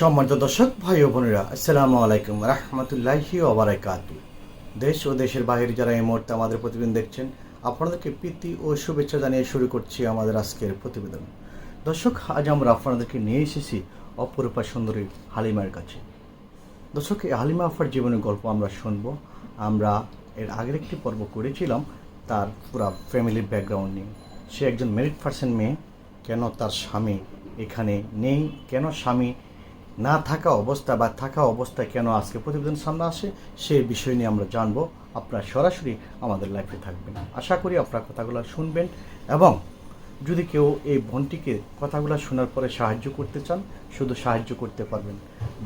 সম্মানিত দর্শক, ভাই ও বোনেরা, আসসালামু আলাইকুম রহমতুল্লাহি ওবরাকাতু দেশ ও দেশের বাইরে যারা এই মুহূর্তে আমাদের প্রতিবেদন দেখছেন, আপনাদেরকে প্রীতি ও শুভেচ্ছা জানিয়ে শুরু করছি আমাদের আজকের প্রতিবেদন। দর্শক, আজ আমরা আপনাদেরকে নিয়ে এসেছি অপরূপা সুন্দরী হালিমার কাছে। দর্শক, এই হালিমা আফার জীবনের গল্প আমরা শুনব। আমরা এর আগের একটি পর্ব করেছিলাম, তার পুরা ফ্যামিলি ব্যাকগ্রাউন্ড নিয়ে। সে একজন মেরিট পার্সন মেয়ে, কেন তার স্বামী এখানে নেই, কেন স্বামী না থাকা অবস্থা বা থাকা অবস্থায় কেন আজকে প্রতিবেদন সামনে আসে সেই বিষয় নিয়ে আমরা জানব। আপনারা সরাসরি আমাদের লাইফে থাকবেন। আশা করি আপনার কথাগুলো শুনবেন এবং যদি কেউ এই বোনটিকে কথাগুলো শোনার পরে সাহায্য করতে চান, শুধু সাহায্য করতে পারবেন।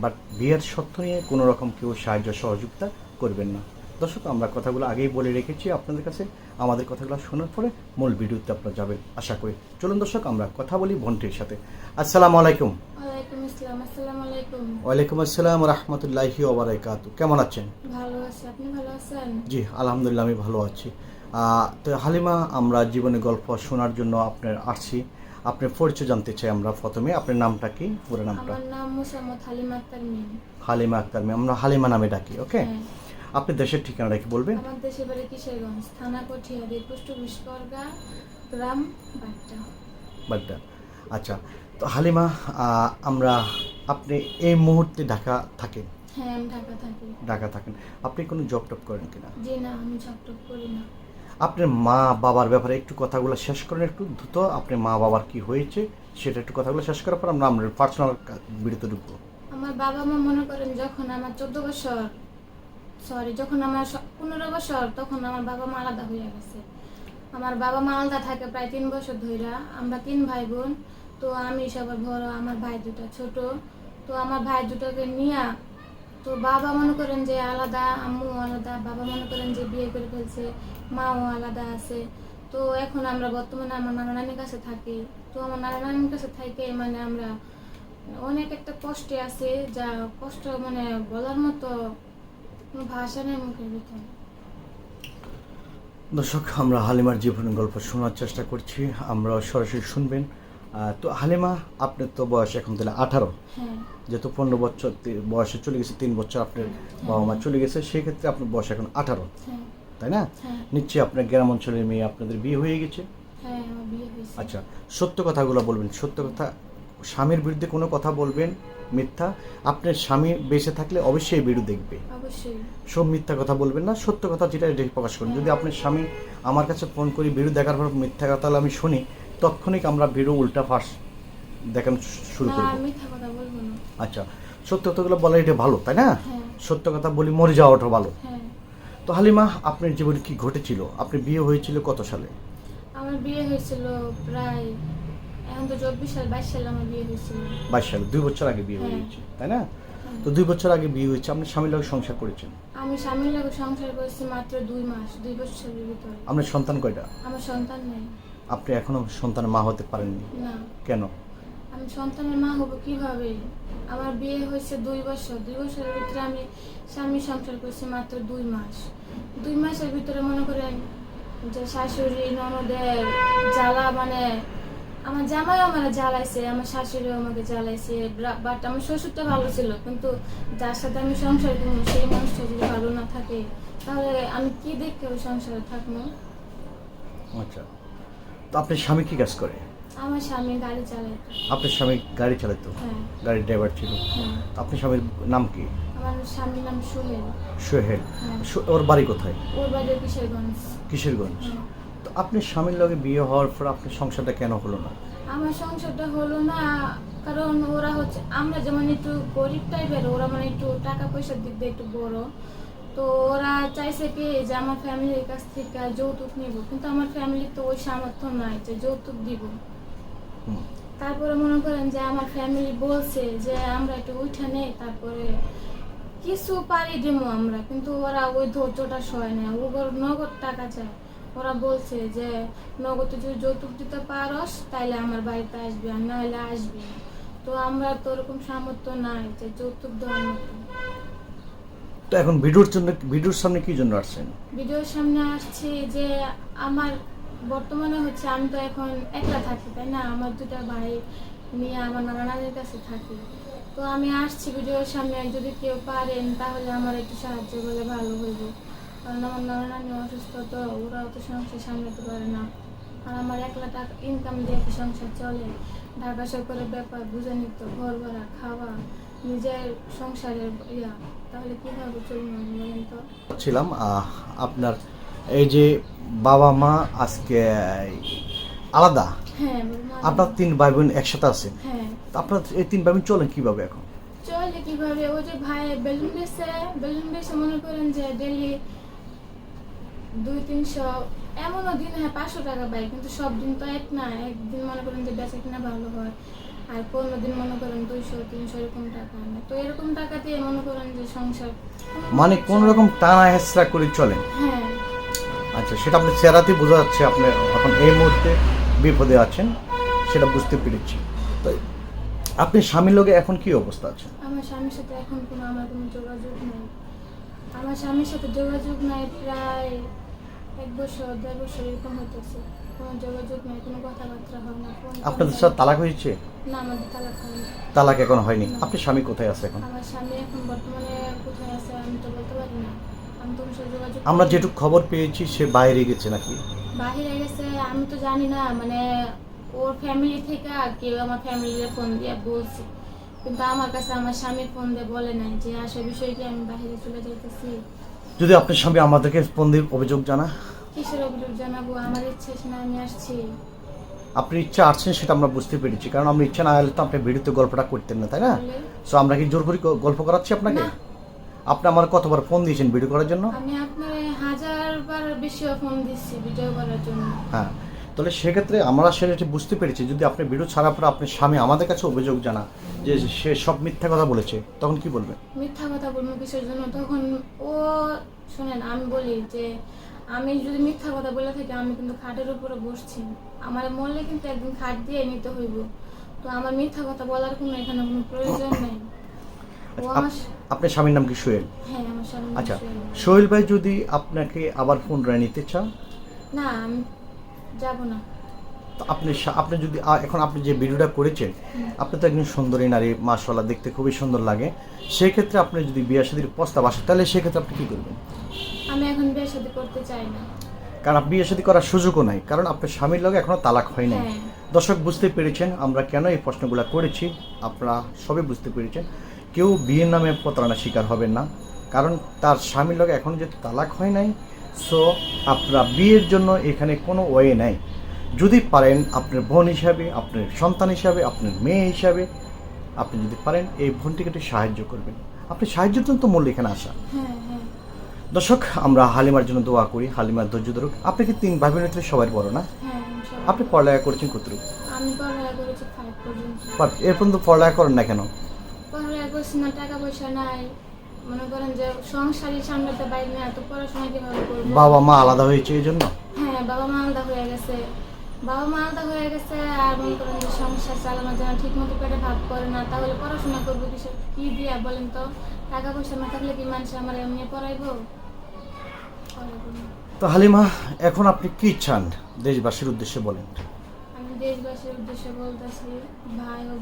বাট বিয়ের সত্য নিয়ে কোনো রকম কেউ সাহায্য সহযোগিতা করবেন না। দর্শক, আমরা কথাগুলো আগেই বলে রেখেছি আপনাদের কাছে। আমাদের কথাগুলো শোনার পরে মূল ভিডিওতে আপনারা যাবেন। আশা করি। চলুন দর্শক, আমরা কথা বলি বোনটির সাথে। আসসালামু আলাইকুম। ওয়ালাইকুম আসসালাম রহমতুল্লাহি ওবরাকাতু কেমন আছেন? ভালো আছি আপনি ভালো আছেন? জি আলহামদুলিল্লাহ আমি ভালো আছি। তো হালিমা আমরা জীবনের গল্প শোনার জন্য আপনার আসছি। আপনার পরিচয় জানতে চাই আমরা প্রথমে। আপনার নামটা কি? পুরো নামটা? আমার নাম মুসাম্মদ হালিমা আক্তার মিম। হালিমা আক্তার মেয়ে। আমরা হালিমা নামে ডাকি ওকে? হ্যাঁ। আপনি দেশের ঠিকানাটা কি বলবেন? আমার দেশের বাড়ি কিশোরগঞ্জ থানা কঠিয়াদি পুষ্ট বিস্কর্গা গ্রাম বাট্টা বাড্ডা। আচ্ছা তো হালিমা আমরা আপনি এই মুহূর্তে ঢাকা থাকেন? হ্যাঁ আমি ঢাকা থাকি। ঢাকা থাকেন। আপনি কোনো জব টপ করেন কিনা? জি না আমি ঝকটক করি না। আপনার মা বাবার ব্যাপারে একটু কথাগুলো শেষ করেন একটু দ্রুত। আপনার মা বাবার কি হয়েছে সেটা একটু কথাগুলো শেষ করার পর আমরা আমরা পার্সোনাল বিরতি ঢুকবো। আমার বাবা মা মনে করেন যখন আমার চোদ্দ বছর সরি যখন আমার পনেরো বছর তখন আমার বাবা মা আলাদা হয়ে গেছে। আমার বাবা মা আলাদা থাকে প্রায় তিন বছর ধইরা। আমরা তিন ভাই বোন তো আমি সবার বড়, আমার ভাই দুটো ছোট। তো আমার ভাই দুটোকে নিয়ে, তো বাবা মনে করেন যে আলাদা, আম্মু আলাদা, বাবা মনে করেন যে বিয়ে করে ফেলছে, মাও আলাদা আছে। তো এখন আমরা বর্তমানে আমার নানা নানির কাছে থাকি। তো আমার নানা নানির কাছে থেকে মানে আমরা অনেক একটা কষ্টে আছে, যা কষ্ট মানে বলার মতো ভাষা নেই মুখের ভিতরে। দর্শক আমরা হালিমার জীবনের গল্প শোনার চেষ্টা করছি। আমরা সরাসরি শুনবেন। তো হালিমা আপনার তো বয়স এখন তাহলে আঠারো। হ্যাঁ। যেহেতু পনেরো বছর বয়সে চলে গেছে তিন বছর আপনার বাবা মা চলে গেছে সেক্ষেত্রে আপনার বয়স এখন আঠারো। হ্যাঁ। তাই না? হ্যাঁ। নিশ্চয়ই আপনার গ্রাম অঞ্চলের মেয়ে আপনাদের বিয়ে হয়ে গেছে। হ্যাঁ আচ্ছা সত্য কথাগুলো বলবেন। সত্য কথা স্বামীর বিরুদ্ধে কোনো কথা বলবেন মিথ্যা আপনার স্বামী বেঁচে থাকলে অবশ্যই ভিডিও দেখবে। অবশ্যই। সব মিথ্যা কথা বলবেন না সত্য কথা যেটা প্রকাশ করুন। যদি আপনার স্বামী আমার কাছে ফোন করি ভিডিও দেখার পর মিথ্যা কথা আমি শুনি তৎক্ষণিক আমরা ভিডিও উল্টা ফাঁস দেখানো শুরু করব। আমি মিথ্যা কথা বলব না। আচ্ছা সত্য কথাগুলো বলা এটা ভালো তাই না? হ্যাঁ। সত্য কথা বলি মরে যাওয়াটা ভালো। হ্যাঁ। তো হালিমা আপনার জীবনে কি ঘটেছিল? আপনি বিয়ে হয়েছিল কত সালে? আমার বিয়ে হয়েছিল প্রায় এখন তো চব্বিশ সাল বাইশ সালে আমার বিয়ে হয়েছিল। বাইশ সালে দুই বছর আগে বিয়ে হ্যাঁ। হয়েছে তাই না। তো দুই বছর আগে বিয়ে হয়েছে আপনি স্বামীর লোক সংসার করেছেন? আমি স্বামীর লোক সংসার করেছি মাত্র দুই মাস দুই বছরের ভিতরে। আপনার সন্তান কয়টা? আমার সন্তান নেই। আপনি এখনও সন্তানের মা হতে পারেননি? না। কেন? আমি সন্তানের মা হব কীভাবে? আমার বিয়ে হয়েছে দুই বছর দুই বছরের ভিতরে আমি স্বামী সংসার করছি মাত্র দুই মাস। দুই মাসের ভিতরে মনে করেন যে শাশুড়ি ননদের জ্বালা মানে আমার জামাই আমার জ্বালাইছে আমার শাশুড়িও আমাকে জ্বালাইছে বাট আমার শ্বশুরটা ভালো ছিল কিন্তু যার সাথে আমি সংসার করব সেই মানুষটা যদি ভালো না থাকে তাহলে আমি কি দেখে ওই সংসারে থাকব? আচ্ছা। তো আপনার স্বামী কি কাজ করে? আমার স্বামী গাড়ি চালায়। আপনার স্বামী গাড়ি চালাতো হ্যাঁ। গাড়ির ড্রাইভার ছিল? হ্যাঁ। আপনার স্বামীর নাম কি? আমার স্বামীর নাম সোহেল। সোহেল। হ্যাঁ। ওর বাড়ি কোথায়? ওর বাড়ি কিশোরগঞ্জ। কিশোরগঞ্জ। হ্যাঁ। তো আপনার স্বামীর লগে বিয়ে হওয়ার পর আপনার সংসারটা কেন হলো না? আমার সংসারটা হলো না কারণ ওরা হচ্ছে আমরা যেমন একটু গরিব টাইপের ওরা মানে একটু টাকা পয়সার দিক দিয়ে একটু বড়। তো ওরা চাইছে কি যে আমার ফ্যামিলির কাছ থেকে যৌতুক নিব কিন্তু আমার ফ্যামিলির তো ওই সামর্থ্য নাই যে যৌতুক দিব। তারপরে মনে করেন যে আমার ফ্যামিলি বলছে যে আমরা একটু উঠে নেই তারপরে কিছু পারি দিমু আমরা কিন্তু ওরা ওই ধৈর্যটা সয় না ওর নগদ টাকা চায়। ওরা বলছে যে নগদ যদি যৌতুক দিতে পারস তাইলে আমার বাড়িতে আসবি আর নাহলে আসবি তো আমরা তো ওরকম সামর্থ্য নাই যে যৌতুক দেওয়ার মতো। তো এখন ভিডিওর জন্য ভিডিওর সামনে কি জন্য আসছেন? ভিডিওর সামনে আসছে যে আমার বর্তমানে হচ্ছে আমি তো এখন একলা থাকি তাই না? আমার দুটা ভাই নিয়ে আমার নানা নানির কাছে থাকি। তো আমি আসছি ভিডিওর সামনে যদি কেউ পারেন তাহলে আমার একটু সাহায্য করলে ভালো হইব। কারণ আমার নানা নানি অসুস্থ তো ওরা অত সংসার সামলাতে পারে না। আর আমার একলা টাকা ইনকাম দিয়ে কি সংসার চলে। ঢাকা শহরের ব্যাপার বুঝে নিত ঘর ভাড়া খাওয়া নিজের সংসারের ইয়া। তাহলে কীভাবে চলবো আমি বলেন তো? ছিলাম আপনার এই যে বাবা মা আজকে আলাদা? হ্যাঁ আপনার তিন ভাই বোন একসাথে আছে? হ্যাঁ। আপনার এই তিন ভাই বোন চলেন কীভাবে এখন? চলে কীভাবে? ওই যে ভাই বেলুন বেসে বেলুন বেসে মনে করেন যে ডেলি দুই তিনশো এমনও দিন হ্যাঁ পাঁচশো টাকা পাই কিন্তু সব দিন তো এক না একদিন মনে করেন যে বেচা কিনা ভালো হয় আর কোনো দিন মনে করেন দুইশো তিনশো এরকম টাকা আনে। তো এরকম টাকা দিয়ে মনে করেন যে সংসার মানে কোন রকম টানা হেসরা করে চলেন হ্যাঁ। আচ্ছা সেটা আপনি চেহারাতেই বোঝা যাচ্ছে আপনি এখন এই মুহূর্তে বিপদে আছেন সেটা বুঝতে পেরেছি। তো আপনি স্বামীর লোকে এখন কি অবস্থা আছে আমার স্বামীর সাথে এখন কোনো আমার কোনো যোগাযোগ নেই। আমার স্বামীর সাথে যোগাযোগ নাই প্রায় এক বছর দেড় বছর এরকম হতেছে কোনো যোগাযোগ নাই কোনো কথাবার্তা হয় না আপনাদের সাথে তালাক হয়েছে? না আমাদের তালাক হয়নি। তালাক এখন হয়নি? আপনি স্বামী কোথায় আছে এখন? আমার স্বামী এখন বর্তমানে কোথায় আছে আমি তো বলতে পারি না। আমি সাথে যোগাযোগ আমরা। যেটুকু খবর পেয়েছি সে বাইরে গেছে নাকি? বাহিরে গেছে আমি তো জানি না মানে ওর ফ্যামিলি থেকে কেউ আমার ফ্যামিলির ফোন দিয়ে বলছে। কিন্তু আমার কাছে আমার স্বামী ফোন দিয়ে বলে নাই যে আসে বিষয় কি আমি বাইরে চলে যাইতেছি? যদি আপনার স্বামী আমাদেরকে ফোন দিয়ে অভিযোগ জানা কিসের অভিযোগ জানাব? আমার ইচ্ছে শুনে না আমি আসছি। আপনি ইচ্ছা আসছেন সেটা আমরা বুঝতে পেরেছি কারণ আমরা ইচ্ছা না হলে তো আপনি ভিডিওতে গল্পটা করতেন না তাই না? সো আমরা কি জোর করে গল্প করাচ্ছি আপনাকে? আপনি আমার কতবার ফোন দিয়েছেন ভিডিও করার জন্য? আমি আপনার হাজার বার বেশি ফোন দিচ্ছি ভিডিও করার জন্য। হ্যাঁ। তাহলে সেক্ষেত্রে আমরা সেটা বুঝতে পেরেছি। যদি আপনি ভিডিও ছাড়ার পর আপনার স্বামী আমাদের কাছে অভিযোগ জানা যে সে সব মিথ্যা কথা বলেছে তখন কি বলবেন? মিথ্যা কথা বলব কিসের জন্য? তখন ও শোনেন আমি বলি যে আমি যদি মিথ্যা কথা বলে থাকি আমি কিন্তু খাটের উপরে বসছি। আমার মরলে কিন্তু একদিন খাট দিয়ে নিতে হইব। তো আমার মিথ্যা কথা বলার কোনো এখানে কোনো প্রয়োজন নেই। আমার আপনার স্বামীর নাম কি সোহেল? হ্যাঁ আচ্ছা সোহেল। ভাই যদি আপনাকে আবার ফোন রায় নিতে চান? না আমি যাব না। আপনি আপনি যদি এখন আপনি যে ভিডিওটা করেছেন আপনি তো একজন সুন্দরী নারী মাশাল্লাহ দেখতে খুবই সুন্দর লাগে। সেক্ষেত্রে আপনি যদি বিয়ে শাদীর প্রস্তাব আসে তাহলে সেক্ষেত্রে আপনি কি করবেন? আমি এখন বিয়ে শাদী করতে চাই না। কারণ বিয়ে শাদী করার সুযোগও নাই। কারণ আপনার স্বামীর লগে এখনও তালাক হয় নাই। হ্যাঁ। দর্শক বুঝতে পেরেছেন আমরা কেন এই প্রশ্নগুলো করেছি? আপনারা সবই বুঝতে পেরেছেন। কেউ বিয়ের নামে প্রতারণার শিকার হবেন না। কারণ তার স্বামীর লগে এখন যে তালাক হয় নাই সো আপনারা বিয়ের জন্য এখানে কোনো ওয়ে নাই। যদি পারেন আপনার বোন হিসাবে আপনার সন্তান হিসাবে আপনার মেয়ে হিসাবে আপনি যদি পারেন এই বোনটিকে একটু সাহায্য করবেন। আপনি সাহায্যের জন্য তো মূল এখানে আসা। হ্যাঁ হ্যাঁ। দর্শক আমরা হালিমার জন্য দোয়া করি হালিমার ধৈর্য ধরুক। আপনি কি তিন ভাই বোনের ভিতরে সবার বড় না? হ্যাঁ আপনি পড়ালেখা করেছেন কতটুকু? আমি পড়ালেখা করেছি ফাইভ পর্যন্ত। বাট এর পর্যন্ত পড়ালেখা করেন না কেন? পড়ালেখা করছি না টাকা পয়সা নাই। মনে করেন যে সংসারই সামলাতে পারি না তো পড়াশোনা কীভাবে করব? বাবা মা আলাদা হয়েছে এই জন্য? হ্যাঁ বাবা মা আলাদা হয়ে গেছে। বাবা মা আলাদা হয়ে গেছে আর মনে করেন যে সংসার চালানোর জন্য ঠিক মতো পেটে ভাত করে না তাহলে পড়াশোনা করব কিসের? কি দিয়া বলেন তো? টাকা পয়সা না থাকলে কি মানুষ আমার এমনি পড়াইবো। তো হালিমা এখন আপনি কি চান দেশবাসীর উদ্দেশ্যে বলেন? আমি দেশবাসীর উদ্দেশ্যে বলতেছি ভাই ও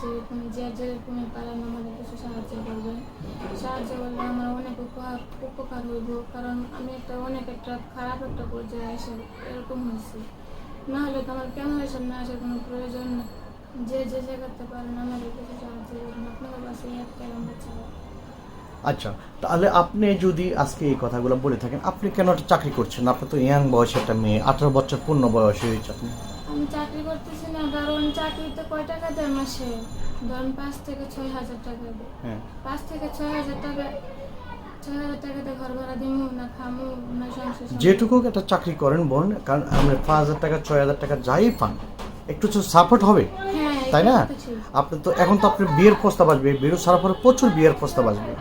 যেরকম যে যেরকম পারেন আমাদের কিছু সাহায্য করবেন সাহায্য করলে আমার অনেক উপকার উপকার হইব। কারণ আমি একটা অনেক একটা খারাপ একটা পর্যায়ে এসে এরকম হয়েছি। না হলে তো আমার এসব না আসার কোনো প্রয়োজন? নেই যে যে জায়গাতে পারেন, আমাদের কিছু সাহায্য করবেন আপনাদের কাছে একটা আমরা চাই। আচ্ছা তাহলে আপনি যদি আজকে এই কথাগুলো বলে থাকেন, আপনি কেন চাকরি করছেন? আপনি তো ইয়াং বয়সে একটা মেয়ে, আঠারো বছর পূর্ণ বয়স হয়েছে আপনি। চাকরি করতেছি না কারণ চাকরিতে কয় টাকা দেয় মাসে? ধরুন পাঁচ থেকে ছয় হাজার টাকা দেয়। হ্যাঁ। পাঁচ থেকে ছয় হাজার টাকা ছয় হাজার টাকাতে ঘর ভাড়া দিমু না খামু না সংসার যেটুকু একটা চাকরি করেন বোন কারণ আমরা পাঁচ হাজার টাকা ছয় হাজার টাকা যাই পান একটু সাপোর্ট হবে হ্যাঁ তাই না? আপনি তো এখন তো আপনি বিয়ের প্রস্তাব আসবে বিয়ের ছাড়ার পরে প্রচুর বিয়ের প্রস্তাব আসবে।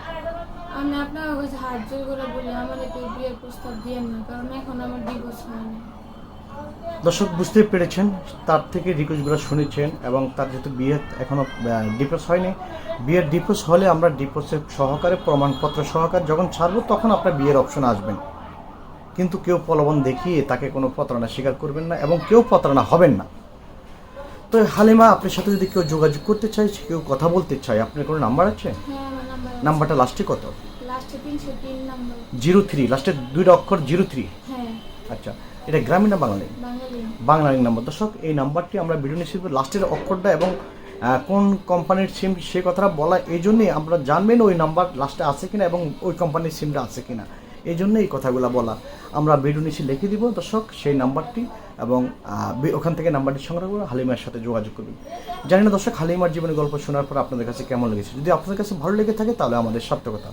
আমি আপনার কাছে হাত জোর করে বলি আমার একটু বিয়ের প্রস্তাব দিয়ে না কারণ এখন আমার ডিভোর্স হয়নি। দর্শক বুঝতে পেরেছেন তার থেকে রিকোয়েস্টগুলো শুনেছেন এবং তার যেহেতু বিয়ে এখনও ডিপোজ হয়নি বিয়ের ডিপোজ হলে আমরা ডিপোজের সহকারে প্রমাণপত্র সহকারে যখন ছাড়বো তখন আপনার বিয়ের অপশন আসবেন কিন্তু কেউ প্রলোভন দেখিয়ে তাকে কোনো প্রতারণা স্বীকার করবেন না এবং কেউ প্রতারণা হবেন না। তো হালিমা আপনার সাথে যদি কেউ যোগাযোগ করতে চাই কেউ কথা বলতে চায় আপনার কোনো নাম্বার আছে? হ্যাঁ নাম্বারটা লাস্টে কত? জিরো থ্রি লাস্টের দুইটা অক্ষর জিরো থ্রি? হ্যাঁ। আচ্ছা এটা গ্রামীণ না বাঙালি? বাংলার নাম্বার দর্শক এই নাম্বারটি আমরা ভিডিও নিশ্চিত লাস্টের অক্ষরটা এবং কোন কোম্পানির সিম সে কথাটা বলা এই জন্যই আমরা জানবেন ওই নাম্বার লাস্টে আছে কিনা এবং ওই কোম্পানির সিমটা আছে কিনা। এই জন্য এই কথাগুলো বলা। আমরা ভিডিও নিচে লিখে দিব। দর্শক সেই নাম্বারটি এবং ওখান থেকে নাম্বারটি সংগ্রহ করে হালিমার সাথে যোগাযোগ করবেন। জানি না দর্শক হালিমার জীবনের গল্প শোনার পর আপনাদের কাছে কেমন লেগেছে? যদি আপনাদের কাছে ভালো লেগে থাকে তাহলে আমাদের সার্থকতা।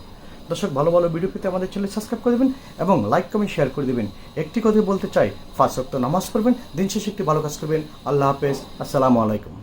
দর্শক, ভালো ভালো ভিডিও পেতে আমাদের চ্যানেল সাবস্ক্রাইব করে দেবেন এবং লাইক কমেন্ট শেয়ার করে দেবেন। একটি কথা বলতে চাই ফার্স্ট নামাজ পড়বেন, দিন শেষে একটি ভালো কাজ করবেন। আল্লাহ হাফেজ, আসসালামু আলাইকুম।